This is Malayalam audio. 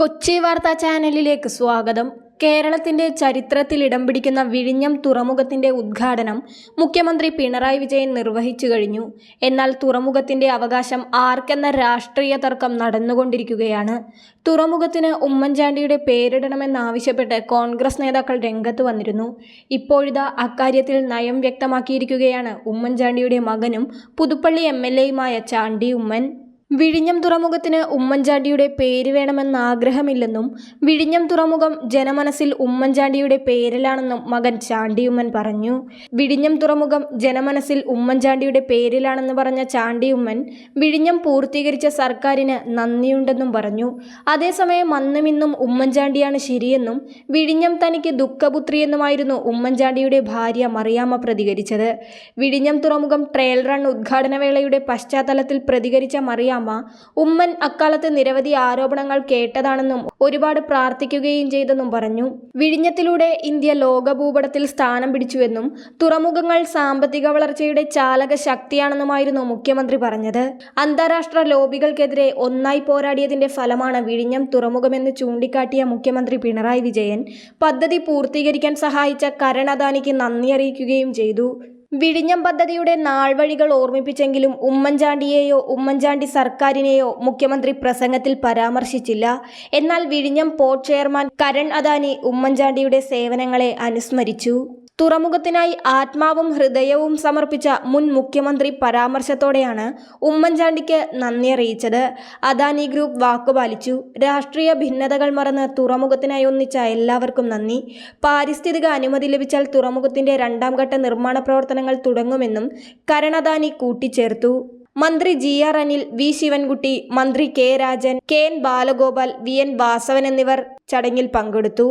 കൊച്ചി വാർത്താ ചാനലിലേക്ക് സ്വാഗതം. കേരളത്തിന്റെ ചരിത്രത്തിൽ ഇടം പിടിക്കുന്ന വിഴിഞ്ഞം തുറമുഖത്തിന്റെ ഉദ്ഘാടനം മുഖ്യമന്ത്രി പിണറായി വിജയൻ നിർവഹിച്ചു കഴിഞ്ഞു. എന്നാൽ തുറമുഖത്തിന്റെ അവകാശം ആർക്കെന്ന രാഷ്ട്രീയ തർക്കം നടന്നുകൊണ്ടിരിക്കുകയാണ്. തുറമുഖത്തിന് ഉമ്മൻചാണ്ടിയുടെ പേരിടണമെന്നാവശ്യപ്പെട്ട് കോൺഗ്രസ് നേതാക്കൾ രംഗത്ത് വന്നിരുന്നു. ഇപ്പോഴിതാ അക്കാര്യത്തിൽ നയം വ്യക്തമാക്കിയിരിക്കുകയാണ് ഉമ്മൻചാണ്ടിയുടെ മകനും പുതുപ്പള്ളി എം എൽ എയുമായ ചാണ്ടി ഉമ്മൻ. വിഴിഞ്ഞം തുറമുഖത്തിന് ഉമ്മൻചാണ്ടിയുടെ പേര് വേണമെന്ന ആഗ്രഹമില്ലെന്നും വിഴിഞ്ഞം തുറമുഖം ജനമനസ്സിൽ ഉമ്മൻചാണ്ടിയുടെ പേരിലാണെന്നും മകൻ ചാണ്ടിയുമ്മൻ പറഞ്ഞു. വിഴിഞ്ഞം തുറമുഖം ജനമനസ്സിൽ ഉമ്മൻചാണ്ടിയുടെ പേരിലാണെന്ന് പറഞ്ഞ ചാണ്ടിയുമ്മൻ വിഴിഞ്ഞം പൂർത്തീകരിച്ച സർക്കാരിന് നന്ദിയുണ്ടെന്നും പറഞ്ഞു. അതേസമയം അന്നും ഇന്നും ഉമ്മൻചാണ്ടിയാണ് ശരിയെന്നും വിഴിഞ്ഞം തനിക്ക് ദുഃഖപുത്രിയെന്നുമായിരുന്നു ഉമ്മൻചാണ്ടിയുടെ ഭാര്യ മറിയാമ്മ പ്രതികരിച്ചത്. വിഴിഞ്ഞം തുറമുഖം ട്രയൽ റൺ ഉദ്ഘാടന വേളയുടെ പശ്ചാത്തലത്തിൽ പ്രതികരിച്ച മറിയാമ്മ ഉമ്മൻ അക്കാലത്ത് നിരവധി ആരോപണങ്ങൾ കേട്ടതാണെന്നും ഒരുപാട് പ്രാർത്ഥിക്കുകയും ചെയ്തെന്നും പറഞ്ഞു. വിഴിഞ്ഞത്തിലൂടെ ഇന്ത്യ ലോക ഭൂപടത്തിൽ സ്ഥാനം പിടിച്ചുവെന്നും തുറമുഖങ്ങൾ സാമ്പത്തിക വളർച്ചയുടെ ചാലക ശക്തിയാണെന്നുമായിരുന്നു മുഖ്യമന്ത്രി പറഞ്ഞത്. അന്താരാഷ്ട്ര ലോബികൾക്കെതിരെ ഒന്നായി പോരാടിയതിന്റെ ഫലമാണ് വിഴിഞ്ഞം തുറമുഖമെന്ന് ചൂണ്ടിക്കാട്ടിയ മുഖ്യമന്ത്രി പിണറായി വിജയൻ. പദ്ധതി പൂർത്തീകരിക്കാൻ സഹായിച്ച കരൺ അദാനിക്ക് നന്ദി അറിയിക്കുകയും ചെയ്തു. വിഴിഞ്ഞം പദ്ധതിയുടെ നാൾവഴികൾ ഓർമ്മിപ്പിച്ചെങ്കിലും ഉമ്മൻചാണ്ടിയെയോ ഉമ്മൻചാണ്ടി സർക്കാരിനെയോ മുഖ്യമന്ത്രി പ്രസംഗത്തിൽ പരാമർശിച്ചില്ല. എന്നാൽ വിഴിഞ്ഞം പോർട്ട് ചെയർമാൻ കരൺ അദാനി ഉമ്മൻചാണ്ടിയുടെ സേവനങ്ങളെ അനുസ്മരിച്ചു. തുറമുഖത്തിനായി ആത്മാവും ഹൃദയവും സമർപ്പിച്ച മുൻ മുഖ്യമന്ത്രി പരാമർശത്തോടെയാണ് ഉമ്മൻചാണ്ടിക്ക് നന്ദി അറിയിച്ചത്. അദാനി ഗ്രൂപ്പ് വാക്കുപാലിച്ചു രാഷ്ട്രീയ ഭിന്നതകൾ മറന്ന് തുറമുഖത്തിനായി ഒന്നിച്ച എല്ലാവർക്കും നന്ദി. പാരിസ്ഥിതിക അനുമതി ലഭിച്ചാൽ തുറമുഖത്തിന്റെ രണ്ടാം ഘട്ട നിർമ്മാണ പ്രവർത്തനങ്ങൾ തുടങ്ങുമെന്നും കരണദാനി കൂട്ടിച്ചേർത്തു. മന്ത്രി G R Anil V Sivankutty മന്ത്രി K Rajan K N Balagopal V N Vasavan എന്നിവർ ചടങ്ങിൽ പങ്കെടുത്തു.